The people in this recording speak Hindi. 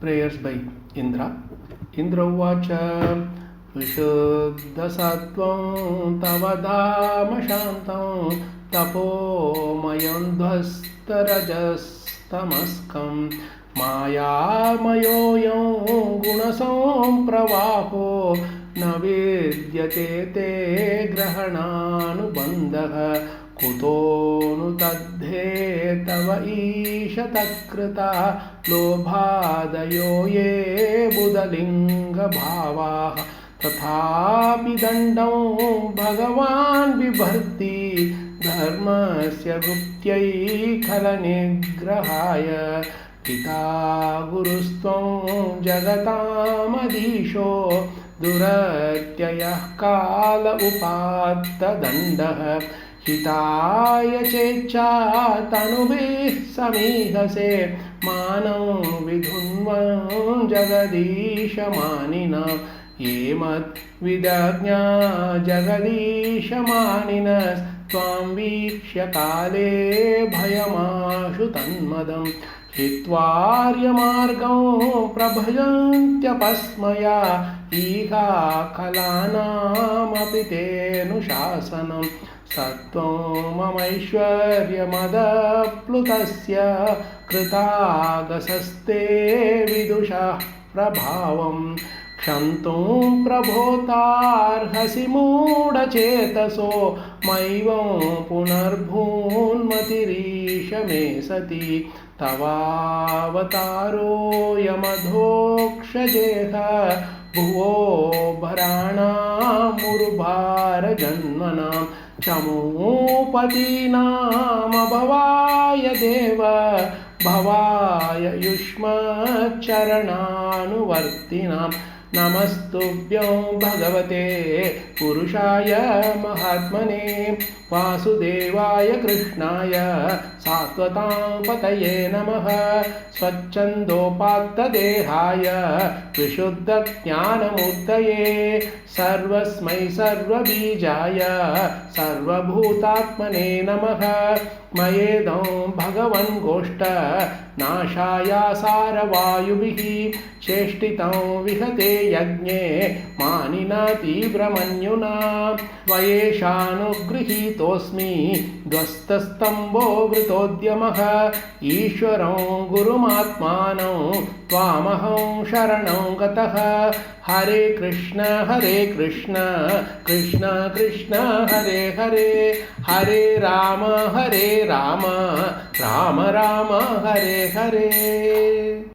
प्रेयर्स् बै इन्द्र इन्द्र उवाच विशुद्धसत्त्वं तव धाम शान्तं तपोमयं ध्वस्तरजस्तमस्कं मायामयोऽयं गुणसंप्रवाहो न विद्यते ते ग्रहणानुबन्धः कुतो नु तद्धे तव ईश तत्कृता लोभादयो ये बुधलिङ्गभावाः। तथापि दण्डं भगवान् बिभर्ति धर्मस्य गुप्त्यै खलनिग्रहाय पिता गुरुस्त्वं जगतामधीशो दुरत्ययः काल उपात्तदण्डः। हिताय चेच्छा तनुभिः समीहसे मानं विधुन्वं जगदीशमानिना। ये मद्विदज्ञा जगदीशमानिनस्त्वां वीक्ष्य काले भयमाशु तन्मदं। हित्वार्यमार्गं प्रभजन्त्यपस्मया ईहा कलानामपि तेऽनुशासनं सत्त्वं ममैश्वर्यमदप्लुतस्य कृतागसस्ते विदुषः प्रभावम् क्षन्तुं प्रभोतार्हसि मूढचेतसो मैवं पुनर्भून्मतिरीश मे सति तवावतारोऽयमधोक्षजेह भुवो भराणामुरुभारजन्मनां चमूपतीनामभवाय देव भवाय युष्मच्चरणानुवर्तिनां नमस्तुभ्यं भगवते पुरुषाय महात्मने वासुदेवाय कृष्णाय सात्वतां पतये नमः स्वच्छन्दोपात्तदेहाय विशुद्धज्ञानमूर्तये सर्वस्मै सर्वबीजाय सर्वभूतात्मने नमः। मयेदं भगवन् गोष्ठ नाशाय सारवायुभिः चेष्टितं विहते यज्ञे मानिना तीव्रमन्युना त्वयेषानुगृहीतोऽस्मि ध्वस्तस्तम्भो वृतोद्यमः, ईश्वरं गुरुमात्मानं त्वामहं शरणं गतः। हरे कृष्ण हरे कृष्ण कृष्ण कृष्ण, हरे हरे। हरे राम हरे राम राम राम, हरे हरे।